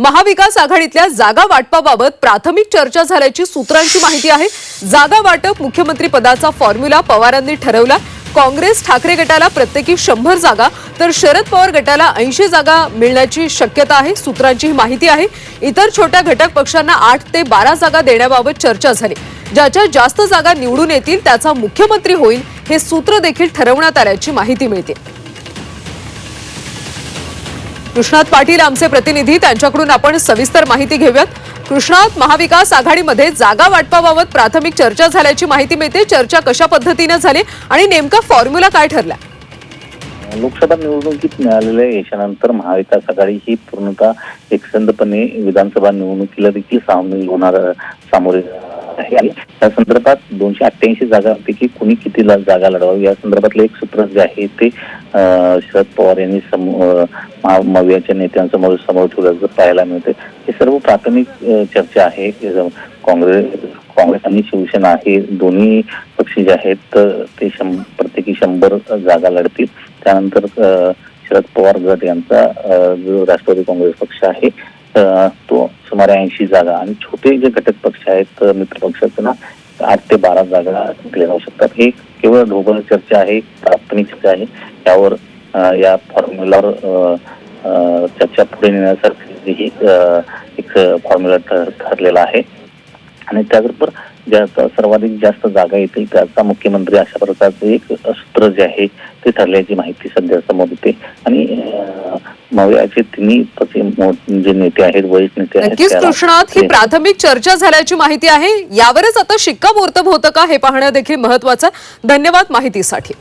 महाविकास आघाडीतल्या जागा वाटपाबाबत प्राथमिक चर्चा झाल्याची सूत्रांची माहिती आहे. जागा वाटप मुख्यमंत्री पदाचा फॉर्म्युला पवारांनी ठरवला. काँग्रेस ठाकरे गटाला प्रत्येकी शंभर जागा तर शरद पवार गटाला ऐंशी जागा मिळण्याची शक्यता आहे सूत्रांची ही माहिती आहे. इतर छोट्या घटक पक्षांना आठ ते बारा जागा देण्याबाबत चर्चा झाली. ज्याच्या जास्त जागा निवडून येतील त्याचा मुख्यमंत्री होईल हे सूत्र देखील ठरवण्यात आल्याची माहिती मिळते. कृष्णात पाटील आमचे प्रतिनिधी त्यांच्याकडून आपण सविस्तर माहिती घेऊयात. कृष्णात महाविकास आघाडीमध्ये जागा वाटपाबाबत प्राथमिक चर्चा झाल्याची माहिती मिळते. चर्चा कशा पद्धतीनं झाली आणि नेमका फॉर्म्युला काय ठरला? लोकसभा निवडणुकीत मिळालेल्या यशानंतर महाविकास आघाडी ही पूर्णतः एकसंधपणे विधानसभा निवडणुकीला देखील सामील होणार सामोरे आहे. त्या संदर्भात दोनशे अठ्ठ्याऐंशी जागांपैकी कुणी किती जागा लढवावी? या संदर्भातलं एक सूत्र जे आहे ते शरद पवार यांनी समो- नेत्यांसमोर समोर ठेवल्याचं पाहायला मिळते हे सर्व प्राथमिक चर्चा आहे. काँग्रेस काँग्रेस आणि शिवसेना हे दोन्ही पक्ष जे आहेत ते शंभर प्रत्येकी शंभर जागा लढतील. त्यानंतर शरद पवार गट यांचा जो राष्ट्रवादी काँग्रेस पक्ष आहे तो सुमारे ऐंशी जागा. आणि छोटे जे घटक पक्ष आहेत अ, मित्र पक्षाचे ना आठ ते बारा जागा दिल्या जाऊ शकतात. हे केवळ ढोबळ चर्चा आहे प्राथमिक चर्चा आहे. त्यावर या फॉर्म्युलावर चर्चा पुढे नेण्यासारखी ही एक फॉर्म्युला ठरलेला आहे. आणि त्याचबरोबर ज्या सर्वाधिक जास्त जागा येतील त्याचा मुख्यमंत्री अशा प्रकारचं एक सूत्र जे आहे ते ठरल्याची माहिती सध्या समोर येते. आणि मवियाचे तिन्ही जे नेते आहेत वरिष्ठ नेते आहेत कृष्णात ही प्राथमिक चर्चा झाल्याची माहिती आहे. यावरच आता शिक्कामोर्तब होतं का हे पाहणं देखील महत्वाचं. धन्यवाद माहितीसाठी.